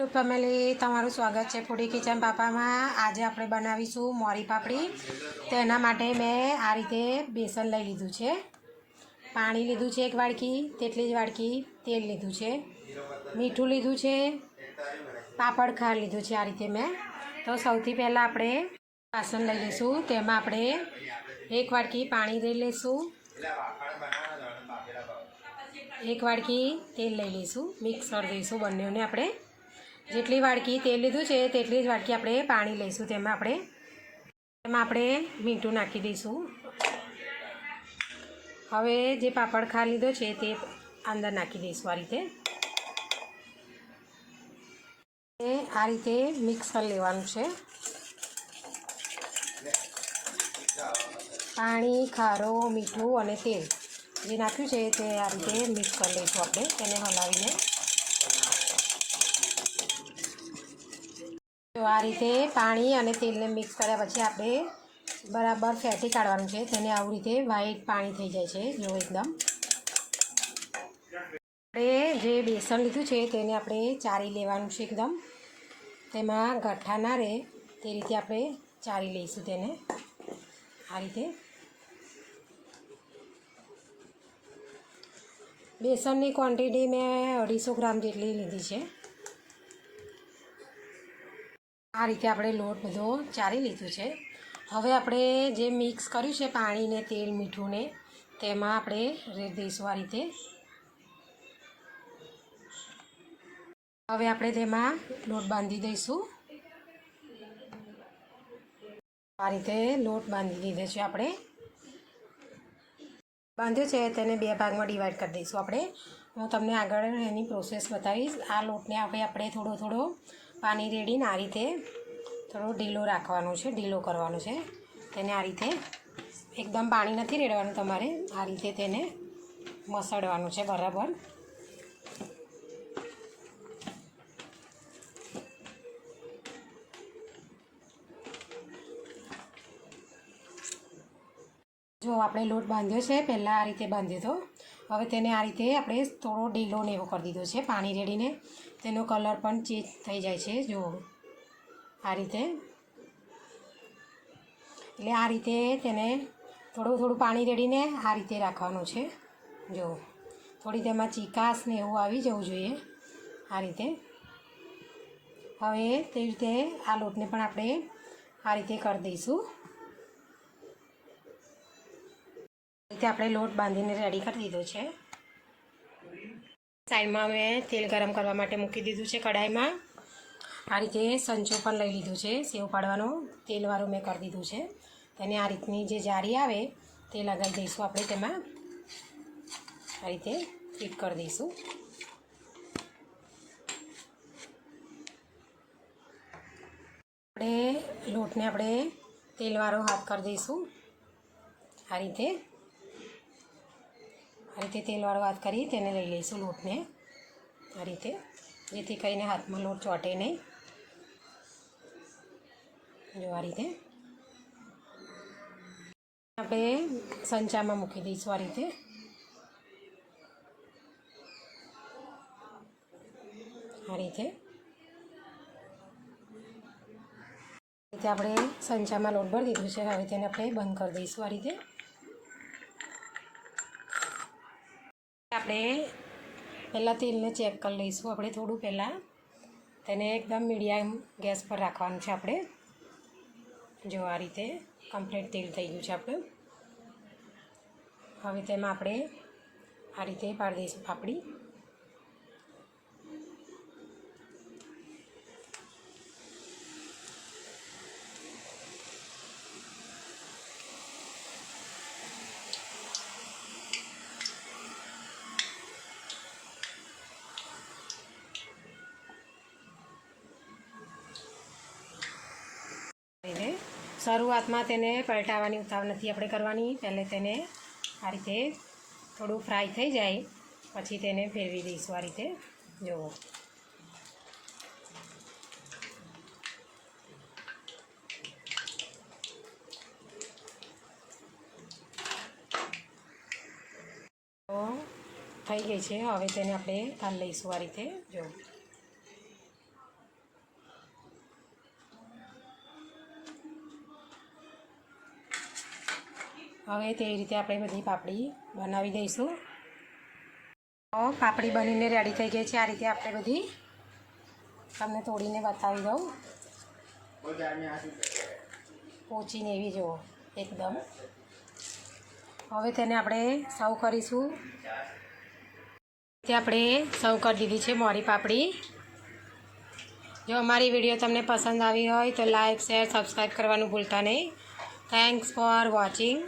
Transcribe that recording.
Two family, તમારું સ્વાગત છે ફૂડી કિચન પાપામાં. આજે આપણે બનાવીશું મોરી પાપડી. તેના માટે મેં આ રીતે બેસન લઈ લીધું છે. પાણી લીધું છે એક વાડકી, તેટલી જ વાડકી તેલ લીધું છે. મીઠું લીધું છે. પાપડ ખાર લીધું છે આ રીતે મેં. તો સૌથી પહેલાં આપણે વાસણ લઈ લઈશું. તેમાં આપણે એક વાડકી પાણી લઈ લઈશું. એક વાડકી તેલ લઈ લઈશું. મિક્સ કરી દઈશું બંનેને આપણે. જેટલી વાડકી તેલ લીધું છે, તેટલી જ વાડકી આપણે પાણી લઈશું. તેમાં આપણે તેમાં આપણે મીઠું નાખી દઈશું. હવે જે પાપડ ખા લીધો છે, તે અંદર નાખી દઈશું આ રીતે. આ રીતે મિક્સ કરી લેવાનું છે. પાણી, ખારો, મીઠું અને તેલ જે નાખ્યું છે, તે આ રીતે મિક્સ કરી લઈશું આપણે. તેને હલાવીને તો આ રીતે પાણી અને તેલને મિક્સ કર્યા પછી આપણે બરાબર ફેટી કાઢવાનું છે. તેને આવી રીતે વ્હાઈટ પાણી થઈ જાય છે, જો એકદમ. આપણે જે બેસન લીધું છે તેને આપણે ચારી લેવાનું છે એકદમ. તેમાં ગઠ્ઠા ના રહે તે રીતે આપણે ચારી લઈશું તેને. આ રીતે. બેસનની ક્વોન્ટિટી મેં અઢીસો ગ્રામ જેટલી લીધી છે. આ રીતે આપણે લોટ બધો ચારી લીધું છે. હવે આપણે જે મિક્સ કર્યું છે પાણીને, તેલ મીઠું ને તેમાં આપણે રેડ દઈશું આ રીતે હવે આપણે તેમાં લોટ બાંધી દઈશું. આ રીતે લોટ બાંધી દીધો છે આપણે. બાંધ્યો છે તેને બે ભાગમાં ડિવાઈડ કરી દઈશું આપણે. હું તમને આગળ એની પ્રોસેસ બતાવીશ. આ લોટને આપણે આપણે થોડો થોડો પાણી રેડીને આ રીતે થોડો ઢીલો રાખવાનો છે, ઢીલો કરવાનો છે. તેને આ રીતે એકદમ પાણી નથી રેડવાનું તમારે, આ રીતે તેને મસળવાનું છે બરાબર. જો આપણે લોટ બાંધ્યો છે, પહેલાં આ રીતે બાંધ્યો હતો હવે તેને આ રીતે આપણે થોડો ઢીલો ને એવો કરી દીધો છે, પાણી રેડીને. તેનો કલર પણ ચેન્જ થઈ જાય છે, જો. આ રીતે. એટલે આ રીતે તેને થોડું થોડું પાણી રેડીને આ રીતે રાખવાનું છે, જો. થોડી તેમાં ચીકાશ ને એવું આવી જવું જોઈએ, આ રીતે. હવે તે રીતે આ લોટને પણ આપણે આ રીતે કરી દઈશું. રીતે આપણે લોટ બાંધીને રેડી કરી દીધો છે. સાઈડમાં મેં તેલ ગરમ કરવા માટે મૂકી દીધું છે કઢાઈમાં. આ રીતે સંચો પણ લઈ લીધું છે, સેવ પાડવાનો તેલવાળું મેં કરી દીધું છે. તેને આ રીતની જે જારી આવે તે લગાવી દઈશું આપણે તેમાં. આ રીતે ફિટ કરી દઈશું. આપણે લોટને આપણે તેલવાળો હાથ કરી દઈશું. આ રીતે આ રીતે તેલવાળો હાથ કરી તેને લઈ લઈશું લોટને. આ રીતે. જેથી કરીને હાથમાં લોટ ચોંટે નહીં. જો આ રીતે. આપણે સંચામાં મૂકી દઈશું આ રીતે. આ રીતે. રીતે આપણે સંચામાં લોટ ભરી દીધું છે. હવે તેને આપણે બંધ કરી દઈશું આ રીતે. આપણે પહેલાં તેલને ચેક કરી લઈશું. આપણે થોડું પહેલાં તેને એકદમ મીડિયમ ગેસ પર રાખવાનું છે આપણે. જો આ રીતે કમ્પ્લીટ તેલ થઈ ગયું છે આપણું. હવે તેમાં આપણે આ રીતે પાડી દઈશું પાપડી. શરૂઆતમાં તેને પલટાવવાની ઉતાવળ નથી આપણે કરવાની. પહેલે તેને આ રીતે થોડું ફ્રાય થઈ જાય, પછી તેને ફેરવી દઈશું આ રીતે. જુઓ. થઈ ગઈ છે. હવે તેને આપણે તાલ લઈશું આ રીતે. જો હવે તે રીતે આપણે બધી પાપડી બનાવી દઈશું. પાપડી બનીને રેડી થઈ ગઈ છે. આ રીતે આપણે બધી તમને તોડીને બતાવી દઉં. પોચીને એવી જુઓ, એકદમ. હવે તેને આપણે સર્વ કરીશું. તે આપણે સર્વ કરી દીધી છે મોરી પાપડી. જો અમારી વીડિયો તમને પસંદ આવી હોય તો લાઈક શેર સબસ્ક્રાઈબ કરવાનું ભૂલતા નહીં. Thanks for watching